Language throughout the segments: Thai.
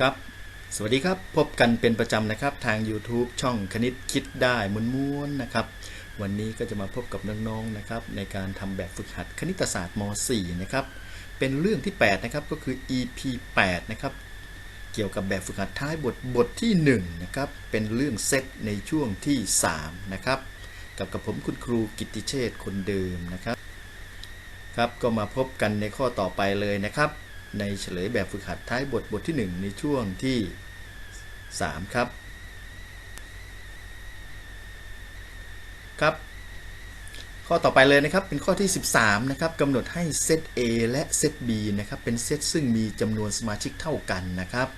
ครับ สวัสดีครับ พบกันเป็นประจำนะครับ ทาง YouTube ช่องคณิตคิดได้ม้วนๆนะครับ วันนี้ก็จะมาพบกับน้องๆนะครับ ในการทำแบบฝึกหัดคณิตศาสตร์ม .4 นะครับ เป็นเรื่องที่ 8 นะครับ ก็คือ EP 8 นะครับ เกี่ยวกับแบบฝึกหัดท้ายบทบทที่ 1 นะครับ เป็นเรื่องเซตในช่วงที่ 3 นะครับ กับกับผมคุณครูกิตติเชษฐ์คนเดิมนะครับ ครับ ก็มาพบกันในข้อต่อไปเลยนะครับ ในเฉลยแบบฝึกหัดท้ายบทบทที่ 1 ในช่วงที่ 3 ครับ ครับ ข้อต่อไปเลยนะครับเป็นข้อที่ 13 นะครับกำหนดให้เซต A และเซต B นะครับเป็นเซตซึ่งมีจำนวนสมาชิกเท่ากันนะครับ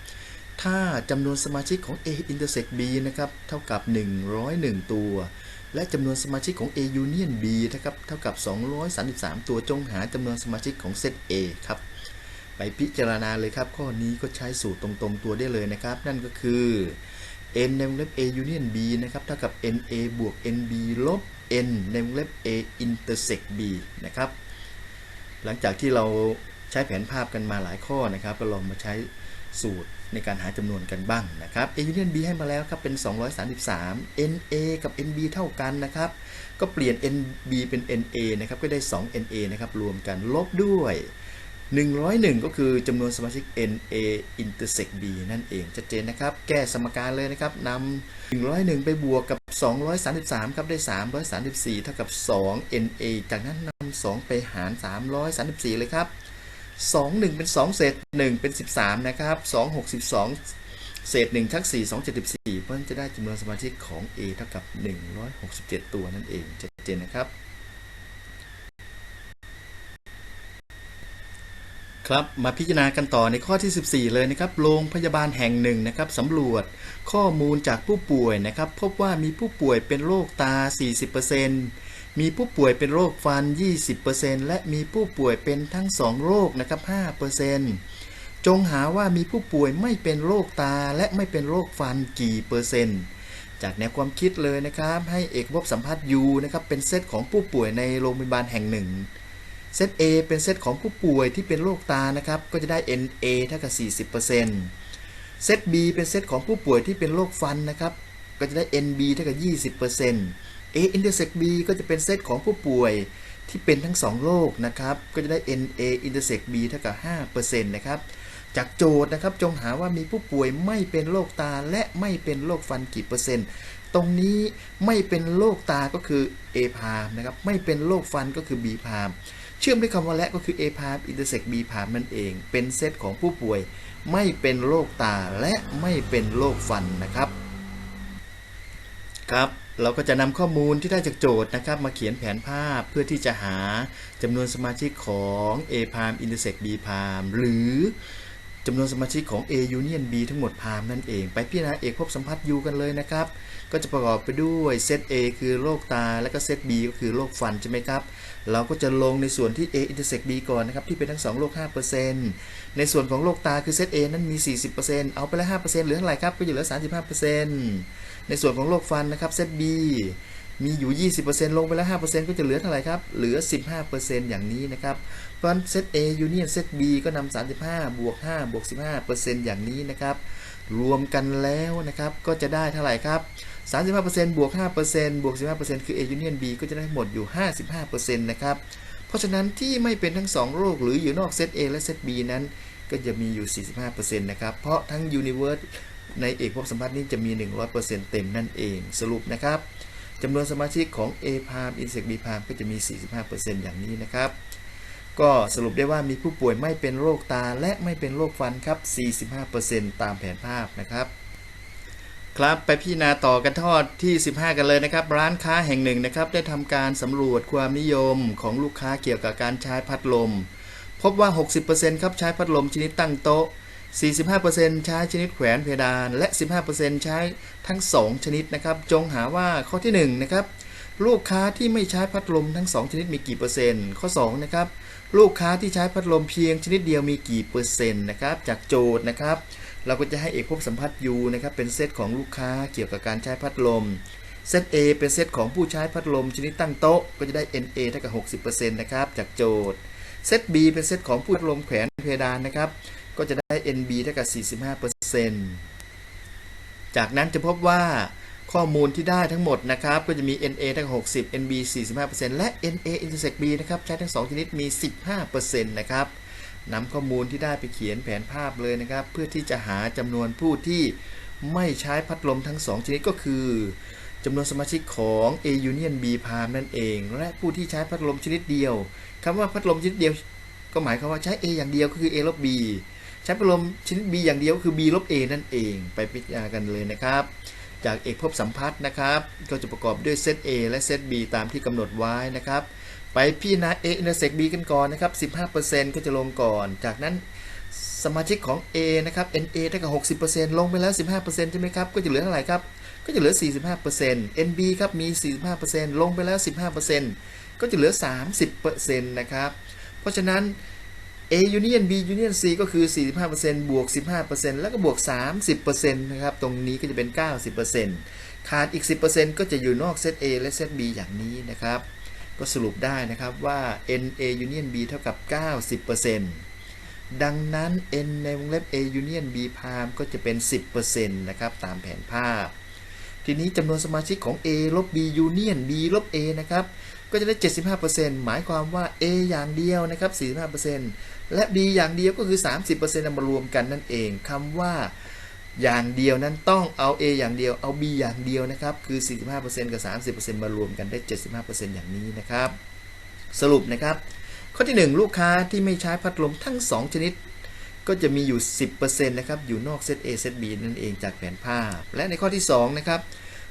ถ้าจำนวนสมาชิกของ A intersect B นะครับเท่ากับ 101 ตัวและจำนวนสมาชิกของ A union B นะครับเท่ากับ 233 ตัวจงหาจำนวนสมาชิกของเซต A ครับ ไปพิจารณาเลยครับ ข้อนี้ก็ใช้สูตรตรงๆตัวได้เลยนะครับ นั่นก็คือ n ในวงเล็บ a union b นะครับเท่ากับ na บวก nb ลบ n ในวงเล็บ a intersect b นะครับ หลังจากที่เราใช้แผนภาพกันมาหลายข้อนะครับ ก็ลองมาใช้สูตรในการหาจำนวนกันบ้างนะครับ a union b ให้มาแล้วครับเป็น 233 na กับ nb เท่ากันนะครับ ก็เปลี่ยน nb เป็น na นะครับ ก็ได้ 2 na นะครับ รวมกันลบด้วย 101 ก็คือจำนวนสมาชิก NA intersect B นั่นเองชัดเจนนะครับ แก้สมการเลยนะครับนำ101 ไปบวกกับ 233 ครับได้ 334 เท่ากับ 2 NA จากนั้นนำ2 ไปหาร 334 เลยครับ 2 1 เป็น 2 เศษ 1 เป็น 13 นะครับ 2 62 เศษ1ทัก 4 2 74 เพราะฉะนั้นจะได้จำนวนสมาชิกของ A เท่ากับ 167 ตัวนั่นเองชัดเจนนะครับ ครับมาพิจารณากันต่อในข้อที่ 14 เลยนะครับโรงพยาบาลแห่งหนึ่งนะครับสำรวจข้อมูลจากผู้ป่วยนะครับ พบว่ามีผู้ป่วยเป็นโรคตา 40%มีผู้ป่วยเป็นโรคฟัน 20%และมีผู้ป่วยเป็นทั้ง 2 โรคนะครับ 5%จงหาว่ามีผู้ป่วยไม่เป็นโรคตาและไม่เป็นโรคฟันกี่เปอร์เซ็นต์จากแนวความคิดเลยนะครับ ให้เอกภพสัมพัทธ์ U นะครับเป็นเซตของผู้ป่วยในโรงพยาบาลแห่งหนึ่ง เซต A เป็นเซตของผู้ป่วยที่เป็นโรคตานะครับ ก็จะได้ NA เท่ากับ 40%เซต B เป็นเซตของผู้ป่วยที่เป็นโรคฟันนะครับ ก็จะได้ NB เท่ากับ 20% A intersect B ก็จะเป็นเซตของผู้ป่วยที่เป็นทั้ง 2 โรคนะครับ ก็จะได้ NA intersect B เท่ากับ 5%นะครับ จากโจทย์นะครับ จงหาว่ามีผู้ป่วยไม่เป็นโรคตาและไม่เป็นโรคฟันกี่เปอร์เซ็นต์ตรงนี้ไม่เป็นโรคตาก็คือ A พามนะครับ ไม่เป็นโรคฟันก็คือ B พาม เชื่อมด้วยคำว่าและก็คือ A พาม intersect B พามนั่นเอง เป็นเซตของผู้ป่วย ไม่เป็นโรคตาและไม่เป็นโรคฟันนะครับครับเราก็จะนำข้อมูลที่ได้จากโจทย์นะครับ มาเขียนแผนภาพเพื่อที่จะหาจำนวนสมาชิกของ A พาม intersect B พามหรือ จำนวนสมาชิกของ A union B ทั้งหมดพามนั่นเอง ไปพิจารณาเอกภพสัมพัทธ์ U กันเลยนะครับ ก็จะประกอบไปด้วยเซต A คือโรคตา และก็เซต B ก็คือโรคฟันใช่ไหมครับ เราก็จะลงในส่วนที่ A intersect B ก่อนนะครับ ที่เป็นทั้ง2โรค5%ในส่วนของโรคตาคือเซต A นั้นมี 40%เอาไปแล้ว5%เหลือเท่าไหร่ครับ ก็จะเหลือ 35%ในส่วนของโรคฟันนะครับเซต B มีอยู่ 20%ลงไปแล้ว 5%ก็จะเหลือเท่าไหร่ครับ เหลือ 15%อย่างนี้นะครับ เพราะฉะนั้นเซต A union เซต B ก็นำ35 บวก 5 บวก 15%อร์เซ็นต์อย่างนี้นะครับ รวมกันแล้วนะครับ ก็จะได้เท่าไหร่ครับ 35%บวก 5%บวก 15%คือ A union B ก็จะได้หมดอยู่ 55%นะครับ เพราะฉะนั้นที่ไม่เป็นทั้ง 2 โรคหรืออยู่นอกเซต A และเซต B นั้น ก็จะมีอยู่ 45%นะครับ เพราะทั้ง universe ในเอกภพสัมพัทธ์นี้จะมี 100%เต็มนั่นเอง สรุปนะครับจำนวนสมาชิกของ A พาม intersect B พามก็จะมี 45%อย่างนี้นะครับ ก็สรุปได้ว่ามีผู้ป่วยไม่เป็นโรคตาและไม่เป็นโรคฟันครับ 45%ตามแผนภาพนะครับครับไปพิจารณาต่อกันทอดที่ 15 กันเลยนะครับ ร้านค้าแห่งหนึ่งนะครับ ได้ทำการสำรวจความนิยมของลูกค้าเกี่ยวกับการใช้พัดลม พบว่า 60%ครับใช้พัดลมชนิดตั้งโต๊ะ 45%ใช้ชนิดแขวนเพดาน และ 15%ใช้ทั้ง 2 ชนิดนะครับ จงหาว่าข้อที่1นะครับลูกค้าที่ไม่ใช้พัดลมทั้ง 2 ชนิดมีกี่เปอร์เซ็นต์ข้อ2นะครับ ลูกค้าที่ใช้พัดลมเพียงชนิดเดียวมีกี่เปอร์เซ็นต์นะครับจากโจทย์นะครับ เราก็จะให้เอกภพสัมพัทธ์ U นะครับเป็นเซตของลูกค้าเกี่ยวกับการใช้พัดลมเซต A เป็นเซตของผู้ใช้พัดลมชนิดตั้งโต๊ะก็จะได้ NA เท่ากับ 60%นะครับจากโจทย์เซต B เป็นเซตของผู้พัดลมแขวนเพดานนะครับก็จะได้ NB เท่ากับจากนั้นจะพบว่า ข้อมูลที่ได้ทั้งหมดนะครับ ก็จะมี NA ทั้ง 60 NB 45%และ NA intersect B นะครับ ใช้ทั้ง 2 ชนิดมี 15%นะครับนำข้อมูลที่ได้ไปเขียนแผนภาพเลยนะครับ เพื่อที่จะหาจำนวนผู้ที่ไม่ใช้พัดลมทั้ง 2 ชนิดก็คือจำนวนสมาชิกของ A Union B Palm นั่นเอง และผู้ที่ใช้พัดลมชนิดเดียวคำว่าพัดลมชนิดเดียว ก็หมายความว่าใช้ A อย่างเดียวก็คือ A ลบ B ใช้พัดลมชนิด B อย่างเดียวคือ B ลบ A นั่นเอง ไปพิจารณากันเลยนะครับ จากเอกภพสัมพัทธ์นะครับ ก็จะประกอบด้วยเซต A และเซต B ตามที่กำหนดไว้นะครับ ไปพิจารณา A intersect B กันก่อนนะครับ 15%ก็จะลงก่อน จากนั้นสมาชิกของ A นะครับ NA เท่ากับ 60%ลงไปแล้ว 15%ใช่ไหมครับ ก็จะเหลือเท่าไหร่ครับ ก็จะเหลือ 45% NB ครับ มี 45%ลงไปแล้ว 15%ก็จะเหลือ 30%นะครับ เพราะฉะนั้น A Union B Union C ก็คือ 45%บวก 15%แล้วก็บวก 30%นะครับ ตรงนี้ก็จะเป็น 90%ขาดอีก 10%ก็จะอยู่นอกเซต A และเซต B อย่างนี้นะครับ ก็สรุปได้นะครับว่า NA Union B เท่ากับ 90%ดังนั้น N ในวงเล็บ A Union B Palm ก็จะเป็น 10%นะครับ ตามแผนภาพ ทีนี้จำนวนสมาชิกของ A ลบ B Union B ลบ A นะครับ ก็จะได้ 75%หมายความว่า A อย่างเดียวนะครับ 45%และ B อย่างเดียวก็คือ 30%เอามารวมกันนั่นเองคำว่าอย่างเดียวนั้นต้องเอา A อย่างเดียวเอา B อย่างเดียวนะครับ คือ 45%กับ 30%มารวมกันได้ 75%อย่างนี้นะครับ สรุปนะครับ ข้อที่ 1 ลูกค้าที่ไม่ใช้พัดลมทั้ง 2 ชนิด ก็จะมีอยู่ 10%นะครับ อยู่นอกเซต A เซต B นั่นเองจากแผนภาพ และในข้อที่ 2 นะครับ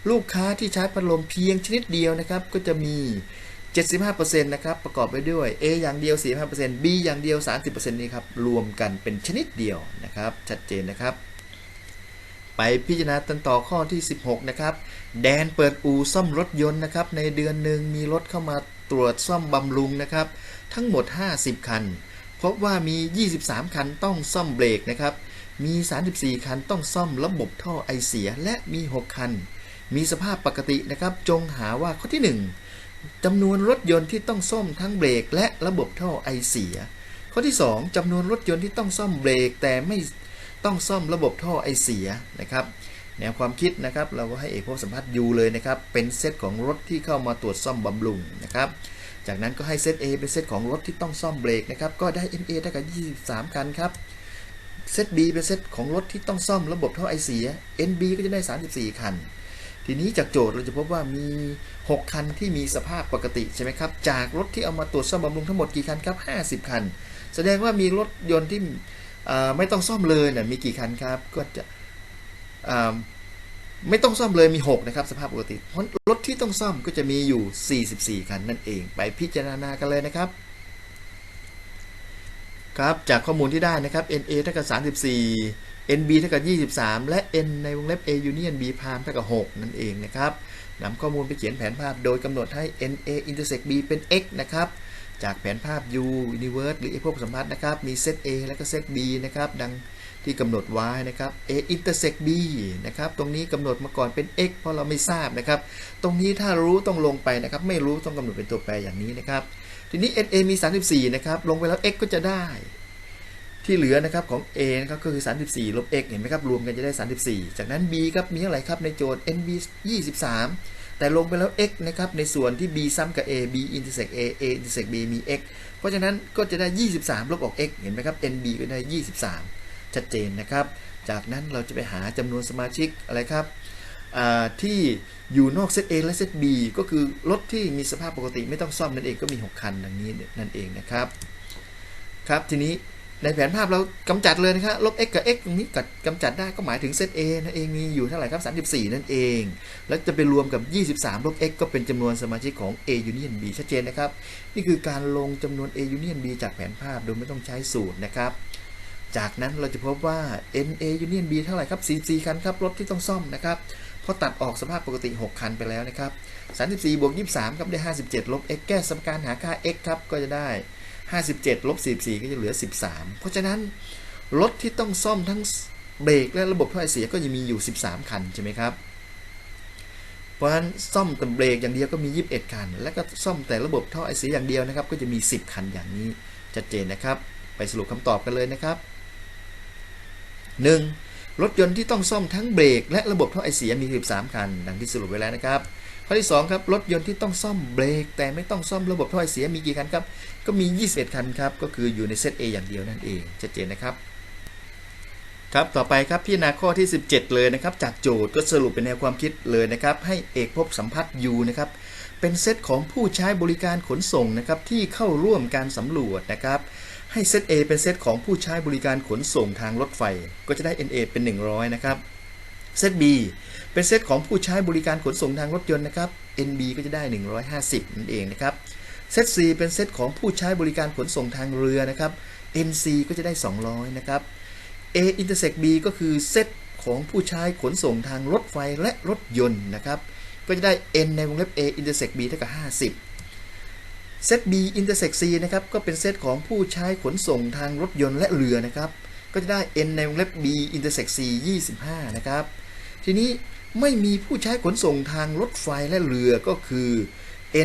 ลูกค้าที่ใช้พัดลมเพียงชนิดเดียวนะครับ ก็จะมี 75%นะครับประกอบไปด้วย A อย่างเดียว 45% B อย่างเดียว 30%นี้ครับรวมกันเป็นชนิดเดียวนะครับ ชัดเจนนะครับ ไปพิจารณาตันต่อข้อที่ 16 นะครับ แดนเปิดอู่ซ่อมรถยนต์นะครับ ในเดือนหนึ่งมีรถเข้ามาตรวจซ่อมบำรุงนะครับ ทั้งหมด 50 คัน พบว่ามี 23 คันต้องซ่อมเบรกนะครับ มี 34 คันต้องซ่อมระบบท่อไอเสียและมี 6 คัน มีสภาพปกตินะครับ จงหาว่าข้อที่ 1 จำนวนรถยนต์ที่ต้องซ่อมทั้งเบรกและระบบท่อไอเสีย ข้อที่ 2จำนวนรถยนต์ที่ต้องซ่อมเบรกแต่ไม่ต้องซ่อมระบบท่อไอเสียนะครับแนวความคิดนะครับเราก็ให้เอกภพสัมพัทธ์ยูเลยนะครับเป็นเซตของรถที่เข้ามาตรวจซ่อมบำรุงนะครับจากนั้นก็ให้เซต A เป็นเซตของรถที่ต้องซ่อมเบรกนะครับก็ได้ NA เท่ากับ23 คันครับเซต B เป็นเซตของรถที่ต้องซ่อมระบบท่อไอเสีย NB ก็จะได้ 34 คัน ทีนี้จากโจทย์เราจะพบว่ามี 6 คันที่มีสภาพปกติใช่ไหมครับ จากรถที่เอามาตรวจซ่อมบำรุงทั้งหมดกี่คันครับ 50 คัน แสดงว่ามีรถยนต์ที่ไม่ต้องซ่อมเลยนะมีกี่คันครับก็จะไม่ต้องซ่อมเลยมี 6 นะครับ สภาพปกติรถที่ต้องซ่อมก็จะมีอยู่ 44 คันนั่นเอง ไปพิจารณากันเลยนะครับ ครับจากข้อมูลที่ได้นะครับ NA เท่ากับ34 NB เท่ากับ23 และ N ในวงเล็บ A Union B Palm เท่ากับ6นั่นเองนะครับนำข้อมูลไปเขียนแผนภาพโดยกำหนดให้ NA intersect B เป็น x นะครับจากแผนภาพ U universe หรือพวกสัมพัทธ์นะครับ มีเซต A และก็เซต B นะครับ ดังที่กำหนดไว้นะครับ A intersect B นะครับ ตรงนี้กำหนดมาก่อนเป็น x เพราะเราไม่ทราบนะครับ ตรงนี้ถ้ารู้ต้องลงไปนะครับ ไม่รู้ต้องกำหนดเป็นตัวแปรอย่างนี้นะครับ ทีนี้ NA มี 34 นะครับ ลงไปแล้ว x ก็จะได้ ที่เหลือนะครับของ A นะครับก็คือ 34 ลบ x เห็นไหมครับ รวมกันจะได้ 34 จากนั้น B ครับมีเท่าไหร่ครับในโจทย์ NB 23 แต่ลงไปแล้ว x นะครับในส่วนที่ b ซ้ำกับ a b intersect a a intersect b มี x เพราะฉะนั้นก็จะได้ 23 ลบออก x เห็นไหมครับ nb ก็ได้ 23 ชัดเจนนะครับ จากนั้นเราจะไปหาจำนวนสมาชิกอะไรครับ ที่อยู่นอกเซต A และเซต B ก็คือรถที่มีสภาพปกติไม่ต้องซ่อมนั่นเองก็มี 6 คันดังนี้นั่นเองนะครับ ครับทีนี้ในแผนภาพเรากำจัดเลยนะครับลบ x กับ x ตรงนี้กัดกำจัดได้ก็หมายถึงเซต A นั่นเองมีอยู่เท่าไหร่ครับ 34 นั่นเอง แล้วจะไปรวมกับ 23 ลบ x ก็เป็นจำนวนสมาชิกของ A Union B ชัดเจนนะครับ นี่คือการลงจำนวน A Union B จากแผนภาพโดยไม่ต้องใช้สูตรนะครับ จากนั้นเราจะพบว่า NA Union B เท่าไหร่ครับ44คันครับรถที่ต้องซ่อมนะครับ พอตัดออกสภาพปกติ 6 คันไปแล้วนะครับ 34 บวก 23 ครับได้ 57 ลบ x แก้สมการหาค่า x ครับก็จะได้ 57 ลบ 44 ก็จะเหลือ 13 เพราะฉะนั้น รถที่ต้องซ่อมทั้งเบรกและระบบท่อไอเสียก็จะมีอยู่ 13 คันใช่ไหมครับ เพราะฉะนั้นซ่อมแต่เบรกอย่างเดียวก็มี 21 คัน และก็ซ่อมแต่ระบบท่อไอเสียอย่างเดียวนะครับ ก็จะมี 10 คันอย่างนี้ชัดเจนนะครับ ไปสรุปคำตอบกันเลยนะครับ 1. รถยนต์ที่ต้องซ่อมทั้งเบรกและระบบท่อไอเสียมี 13 คัน ดังที่สรุปไว้แล้วนะครับ ข้อที่ 2 ครับ รถยนต์ที่ต้องซ่อมเบรก แต่ไม่ต้องซ่อมระบบท่อไอเสียมีกี่คันครับ ก็มี 21 คันครับ ก็คืออยู่ในเซต A อย่างเดียวนั่นเอง ชัดเจนนะครับ ครับ ต่อไปครับพิจารณาข้อที่ 17 เลยนะครับ จากโจทย์ก็สรุปเป็นแนวความคิดเลยนะครับ ให้เอกภพสัมพัทธ์ U นะครับ เป็นเซตของผู้ใช้บริการขนส่งนะครับที่เข้าร่วมการสำรวจนะครับ ให้เซต A เป็นเซตของผู้ใช้บริการขนส่งทางรถไฟ ก็จะได้ NA เป็น 100 นะครับเซต B เป็นเซตของผู้ใช้บริการขนส่งทางรถยนต์นะครับ NB ก็จะได้ 150นั่นเองนะครับเซต C เป็นเซตของผู้ใช้บริการขนส่งทางเรือนะครับ NC ก็จะได้ 200 นะครับ A intersect B ก็คือเซตของผู้ใช้ขนส่งทางรถไฟและรถยนต์นะครับ ก็จะได้ N ในวงเล็บ A intersect B เท่ากับ50 เซต B intersect C นะครับก็เป็นเซตของผู้ใช้ขนส่งทางรถยนต์และเรือนะครับก็จะได้ N ในวงเล็บ B intersect C 25 นะครับ ทีนี้ไม่มีผู้ใช้ขนส่งทางรถไฟและเรือก็คือ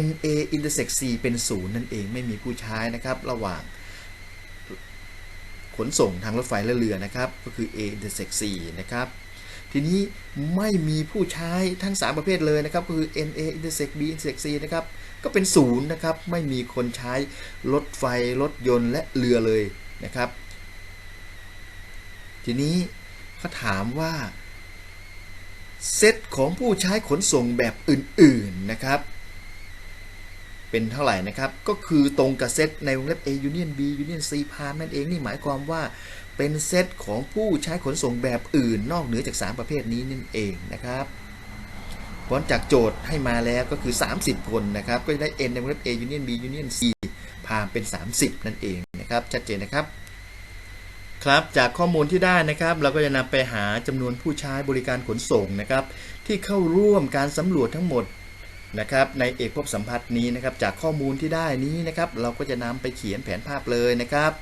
NA intersect C เป็นศูนย์นั่นเองไม่มีผู้ใช้นะครับ ระหว่างขนส่งทางรถไฟและเรือนะครับ ก็คือ A intersect C นะครับ ทีนี้ไม่มีผู้ใช้ทั้ง 3 ประเภทเลยนะครับก็คือ NA intersect B intersect C นะครับก็เป็นศูนย์นะครับไม่มีคนใช้รถไฟรถยนต์และเรือเลยนะครับ ทีนี้เขาถามว่าเซตของผู้ใช้ขนส่งแบบอื่นๆนะครับ เป็นเท่าไหร่นะครับ ก็คือตรงกับเซตในวงเล็บ A Union B Union C พามนั่นเองนี่หมายความว่า เป็นเซตของผู้ใช้ขนส่งแบบอื่นนอกเหนือจาก 3 ประเภทนี้นั่นเองนะครับผลจากโจทย์ให้มาแล้วก็คือ 30 คนนะครับ ก็จะได้ N ในวงเล็บ A Union B Union C พามเป็น 30 นั่นเองนะครับ ชัดเจนนะครับ ครับจากข้อมูลที่ได้นะครับ เราก็จะนำไปหาจำนวนผู้ใช้บริการขนส่งนะครับ ที่เข้าร่วมการสำรวจทั้งหมดนะครับในเอกภพสัมพัทธ์นี้นะครับ จากข้อมูลที่ได้นี้นะครับ เราก็จะนำไปเขียนแผนภาพเลยนะครับ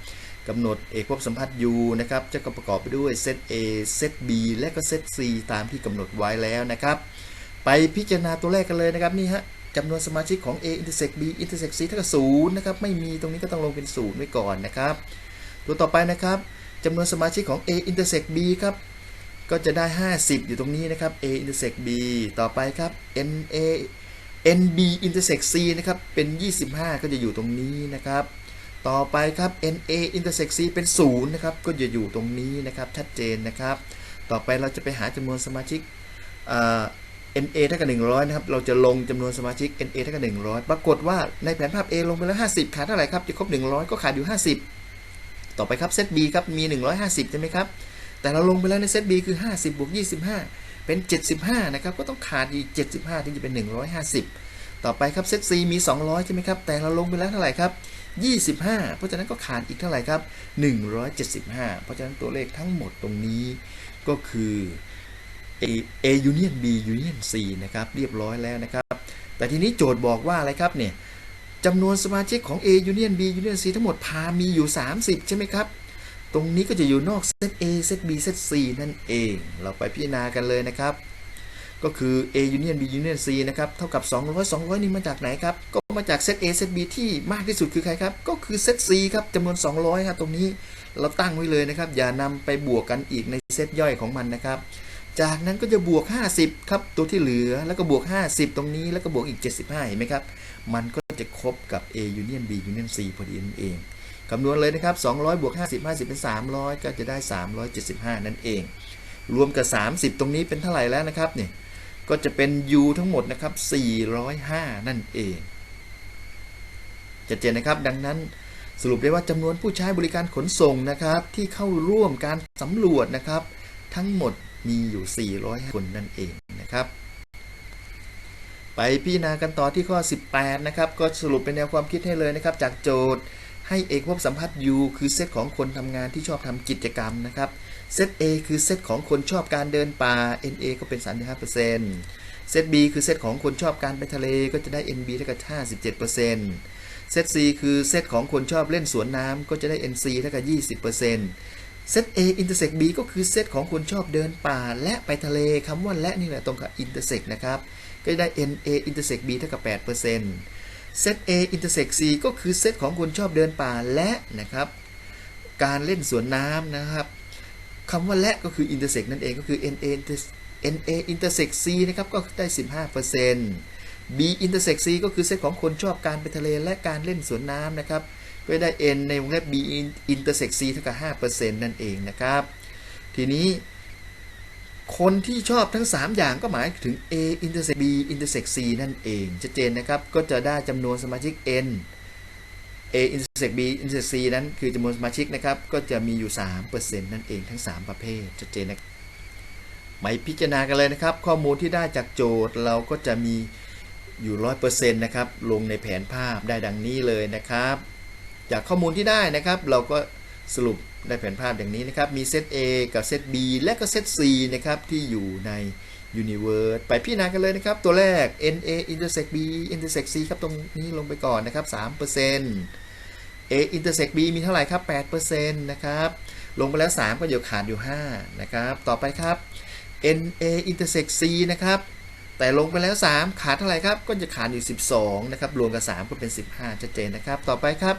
กำหนดเอกภพสัมพัทธ์ U นะครับจะประกอบไปด้วยเซต A เซต B และก็เซต C ตามที่กำหนดไว้แล้วนะครับ ไปพิจารณาตัวแรกกันเลยนะครับนี่ฮะจำนวนสมาชิกของ A intersect B intersect C เท่ากับ0นะครับไม่มีตรงนี้ก็ต้องลงเป็น0ไว้ก่อนนะครับ ตัวต่อไปนะครับจำนวนสมาชิกของ A intersect B ครับก็จะได้ 50 อยู่ตรงนี้นะครับ A intersect B ต่อไปครับ NA NB intersect C นะครับเป็น 25 ก็จะอยู่ตรงนี้นะครับ ต่อไปครับ NA intersect C เป็น 0 นะครับ ก็จะอยู่ตรงนี้นะครับ ชัดเจนนะครับ ต่อไปเราจะไปหาจำนวนสมาชิก NA เท่ากับ100 นะครับ เราจะลงจำนวนสมาชิก NA เท่ากับ100 ปรากฏว่าในแผนภาพ A ลงไปแล้ว 50 ขาดเท่าไหร่ครับ จะครบ 100 ก็ขาดอยู่ 50 ต่อไปครับเซต B ครับ มี 150 ใช่ไหมครับ แต่เราลงไปแล้วในเซต B คือ 50บวก25 เป็น 75 นะครับ ก็ต้องขาดอีก 75 ถึงจะเป็น 150 ต่อไปครับเซต C มี 200 ใช่ไหมครับ แต่เราลงไปแล้วเท่าไหร่ครับ 25 เพราะฉะนั้นก็ขาดอีกเท่าไหร่ครับ 175 เพราะฉะนั้นตัวเลขทั้งหมดตรงนี้ก็คือ A A Union B Union C นะครับ เรียบร้อยแล้วนะครับ แต่ทีนี้โจทย์บอกว่าอะไรครับเนี่ยจำนวนสมาชิกของ A Union B Union C ทั้งหมดพามีอยู่ 30 ใช่ไหมครับ ตรงนี้ก็จะอยู่นอกเซต A เซต B เซต C นั่นเอง เราไปพิจารณากันเลยนะครับ ก็คือ A Union B Union C นะครับเท่ากับ 200 200 นี่มาจากไหนครับ ก็มาจากเซต A เซต B ที่มากที่สุดคือใครครับ ก็คือเซต C ครับจำนวน 200 ครับตรงนี้เราตั้งไว้เลยนะครับ อย่านำไปบวกกันอีกในเซตย่อยของมันนะครับ จากนั้นก็จะบวก 50 ครับ ตัวที่เหลือแล้วก็บวก 50 ตรงนี้แล้วก็บวกอีก 75 เห็นไหมครับ มันก็จะครบกับ A Union B Union C พอดีนั่นเองคำนวณเลยนะครับ 200 บวก 50 50 เป็น 300 ก็จะได้ 375 นั่นเอง รวมกับ 30 ตรงนี้เป็นเท่าไหร่แล้วนะครับเนี่ย ก็จะเป็น U ทั้งหมดนะครับ 405 นั่นเองจะเจนนะครับ ดังนั้นสรุปได้ว่าจำนวนผู้ใช้บริการขนส่งนะครับ ที่เข้าร่วมการสำรวจนะครับ ทั้งหมดมีอยู่ 400 คนนั่นเองนะครับ ไปพิจารณากันต่อที่ข้อ 18 นะครับ ก็สรุปเป็นแนวความคิดให้เลยนะครับ จากโจทย์ให้เอกภพสัมพัทธ์ U คือเซตของคนทำงานที่ชอบทำกิจกรรมนะครับ เซต A คือเซตของคนชอบการเดินป่า NA ก็เป็น 35%เซต B คือเซตของคนชอบการไปทะเลก็จะได้ NB เท่ากับ57%เซต C คือเซตของคนชอบเล่นสวนน้ำก็จะได้ NC เท่ากับ20%เซต A intersect B ก็คือเซตของคนชอบเดินป่า และไปทะเลคำว่าและนี่แหละตรงกับ intersect นะครับก็จะได้ NA intersect B เท่ากับ8%เซต A intersect C ก็คือเซตของคนชอบเดินป่าและนะครับการเล่นสวนน้ำนะครับ คำว่าและก็คือ intersect นั่นเองก็คือ na inter- na intersect c นะครับก็ได้ 15% b intersect c ก็คือเซตของคนชอบการไปทะเลและการเล่นสวนน้ำนะครับก็ได้ n ในวงเล็บ b intersect c เท่ากับ 5%นั่นเองนะครับ ทีนี้คนที่ชอบทั้ง 3 อย่างก็หมายถึง a intersect b intersect c นั่นเองชัดเจนนะครับ ก็จะได้จำนวนสมาชิก n a intersect b intersect c นั้นคือจำนวนสมาชิกนะครับ ก็จะมีอยู่ 3%นั่นเองทั้ง 3 ประเภทชัดเจนนะไปพิจารณากันเลยนะครับ ข้อมูลที่ได้จากโจทย์เราก็จะมีอยู่ 100%นะครับ ลงในแผนภาพได้ดังนี้เลยนะครับ จากข้อมูลที่ได้นะครับ เราก็สรุปได้แผนภาพอย่างนี้นะครับ มีเซต A กับเซต B และก็เซต C นะครับ ที่อยู่ใน Universe ไปพิจารณากันเลยนะครับ ตัวแรก NA intersect B intersect C ครับตรงนี้ลงไปก่อนนะครับ 3% A intersect B มีเท่าไหร่ครับ 8%นะครับ ลงไปแล้ว 3 ก็อยู่ขาดอยู่ 5 นะครับ ต่อไปครับ NA intersect C นะครับแต่ลงไปแล้ว 3 ขาดเท่าไหร่ครับ ก็จะขาดอยู่ 12 นะครับ รวมกับ 3 ก็เป็น 15 ชัดเจนนะครับ ต่อไปครับ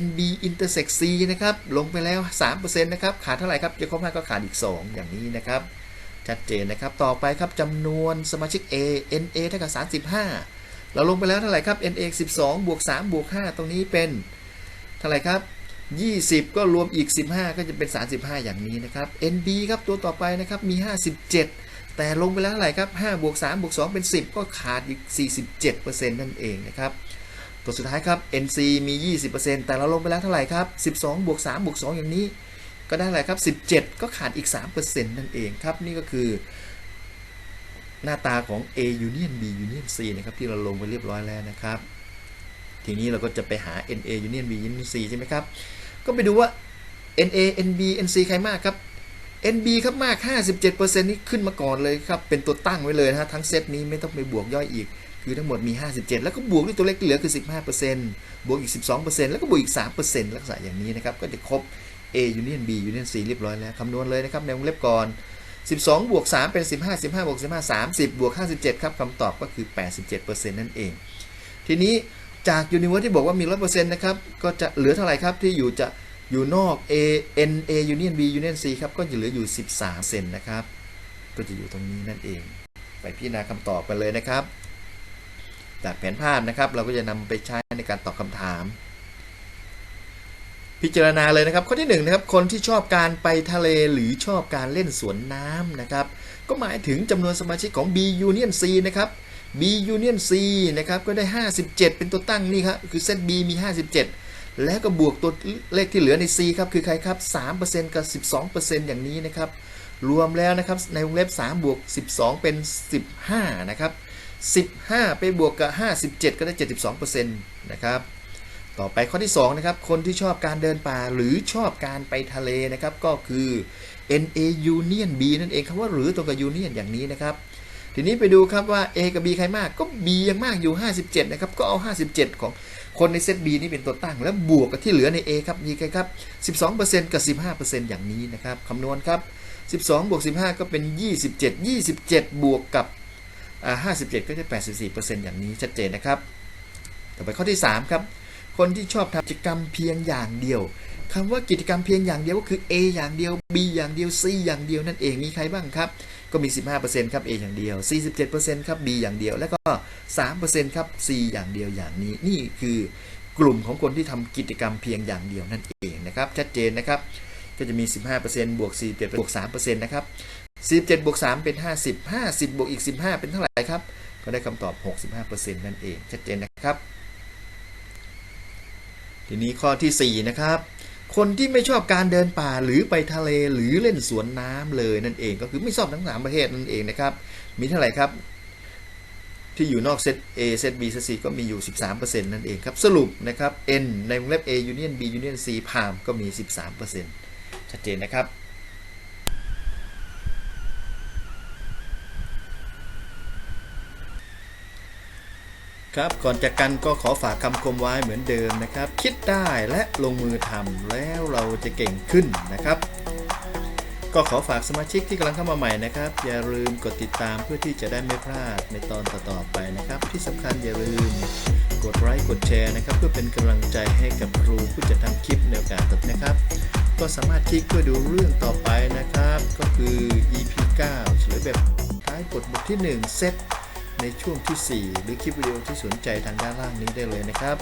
NB intersect C นะครับ ลงไปแล้ว 3%นะครับ ขาดเท่าไหร่ครับ จะครบ5ก็ขาดอีก 2 อย่างนี้นะครับ ชัดเจนนะครับ ต่อไปครับจำนวนสมาชิก A NA เท่ากับ35 เราลงไปแล้วเท่าไหร่ครับ NA 12บวก3บวก5ตรงนี้เป็นเท่าไหร่ครับ 20 ก็รวมอีก 15 ก็จะเป็น 35 อย่างนี้นะครับ NB ครับตัวต่อไปนะครับมี 57 แต่ลงไปแล้วเท่าไหร่ครับ5บวก3บวก2เป็น 10 ก็ขาดอีก 47%นั่นเองนะครับตัวสุดท้ายครับ NC มี 20%แต่เราลงไปแล้วเท่าไหร่ครับ 12บวก3บวก2อย่างนี้ ก็ได้เท่าไรครับ 17 ก็ขาดอีก 3%นั่นเองครับ นี่ก็คือ หน้าตาของ A Union B Union C นะครับ ที่เราลงไปเรียบร้อยแล้วนะครับ ทีนี้เราก็จะไปหา NA Union B Union C ใช่ไหมครับ ก็ไปดูว่า NA NB NC ใครมากครับ NB ครับมาก 57%นี่ขึ้นมาก่อนเลยครับ เป็นตัวตั้งไว้เลยนะฮะทั้งเซตนี้ไม่ต้องไปบวกย่อยอีก คือทั้งหมดมี 57 แล้วก็บวกด้วยตัวเลขที่เหลือคือ 15%บวกอีก 12%แล้วก็บวกอีก 3%ลักษณะอย่างนี้นะครับ ก็จะครบ A Union B Union C เรียบร้อยแล้วคำนวณเลยนะครับในวงเล็บก่อน 12 บวก 3 เป็น 15 15 บวก 15 30 บวก 57 ครับคำตอบก็คือ 87%นั่นเอง ทีนี้จาก Universe ที่บอกว่ามี 100%นะครับ ก็จะเหลือเท่าไหร่ครับที่อยู่จะอยู่นอก A N A Union B Union C ครับ ก็จะเหลืออยู่ 13เซนนะครับ ก็จะอยู่ตรงนี้นั่นเอง ไปพิจารณาคำตอบกันเลยนะครับ จากแผนภาพนะครับ เราก็จะนำไปใช้ในการตอบคำถาม พิจารณาเลยนะครับ ข้อที่1นะครับคนที่ชอบการไปทะเลหรือชอบการเล่นสวนน้ำนะครับก็หมายถึงจำนวนสมาชิกของ B Union C นะครับ B Union C นะครับก็ได้ 57 เป็นตัวตั้งนี่ครับคือเซต B มี 57 แล้วก็บวกตัวเลขที่เหลือใน C ครับคือใครครับ 3%กับ 12%อย่างนี้นะครับรวมแล้วนะครับในวงเล็บ 3 บวก 12 เป็น 15 นะครับ 15 ไปบวกกับ 57 ก็ได้ 72%นะครับ ต่อไปข้อที่2นะครับคนที่ชอบการเดินป่าหรือชอบการไปทะเลนะครับก็คือ NA Union B นั่นเองคำว่าหรือตรงกับ Union อย่างนี้นะครับ ทีนี้ไปดูครับว่า A กับ B ใครมากก็ B ยังมากอยู่ 57นะครับก็เอา 57 ของคนในเซต B นี่เป็นตัวตั้ง แล้วบวกกับที่เหลือใน A ครับมีใครครับ 12%กับ 15%อย่างนี้นะครับคำนวณครับ 12บวก15 ก็เป็น 27 27 บวกกับ57 ก็จะ 84%อย่างนี้ชัดเจนนะครับ ต่อไปข้อที่ 3 ครับ คนที่ชอบทำกิจกรรมเพียงอย่างเดียวคำว่ากิจกรรมเพียงอย่างเดียวก็คือ A อย่างเดียว B อย่างเดียว C อย่างเดียวนั่นเองมีใครบ้างครับ ก็มี 15%ครับ A อย่างเดียว 47%ครับ B อย่างเดียว แล้วก็ 3%ครับ C อย่างเดียวอย่างนี้นี่คือกลุ่มของคนที่ทำกิจกรรมเพียงอย่างเดียวนั่นเองนะครับชัดเจนนะครับก็จะมี 15%บวก47บวก3%นะครับ47บวก3เป็น 50 50บวกอีก 15 เป็นเท่าไหร่ครับ ก็ได้คำตอบ 65%นั่นเองชัดเจนนะครับ ทีนี้ข้อที่4นะครับคนที่ไม่ชอบการเดินป่าหรือไปทะเลหรือเล่นสวนน้ำเลยนั่นเองก็คือไม่ชอบทั้งสามประเภทนั่นเองนะครับ มีเท่าไหร่ครับ ที่อยู่นอกเซต A เซต B เซต C ก็มีอยู่ 13%นั่นเองครับ สรุปนะครับ N ในวงเล็บ A Union B Union C พามก็มี 13%ชัดเจนนะครับ ครับก่อนจากกันก็ขอฝากคำคมไว้เหมือนเดิมนะครับ คิดได้และลงมือทำแล้วเราจะเก่งขึ้นนะครับ ก็ขอฝากสมาชิกที่กำลังเข้ามาใหม่นะครับ อย่าลืมกดติดตามเพื่อที่จะได้ไม่พลาดในตอนต่อๆไปนะครับ ที่สำคัญอย่าลืมกดไลค์กดแชร์นะครับ เพื่อเป็นกำลังใจให้กับครูผู้จัดทำคลิปในโอกาสต่อนะครับ ก็สามารถคลิกเพื่อดูเรื่องต่อไปนะครับ ก็คือ EP 9เฉลยแบบท้ายบทบทที่ 1 เซต ในช่วงที่ 4 หรือคลิปวิดีโอที่สนใจทางด้านล่างนี้ได้เลยนะครับ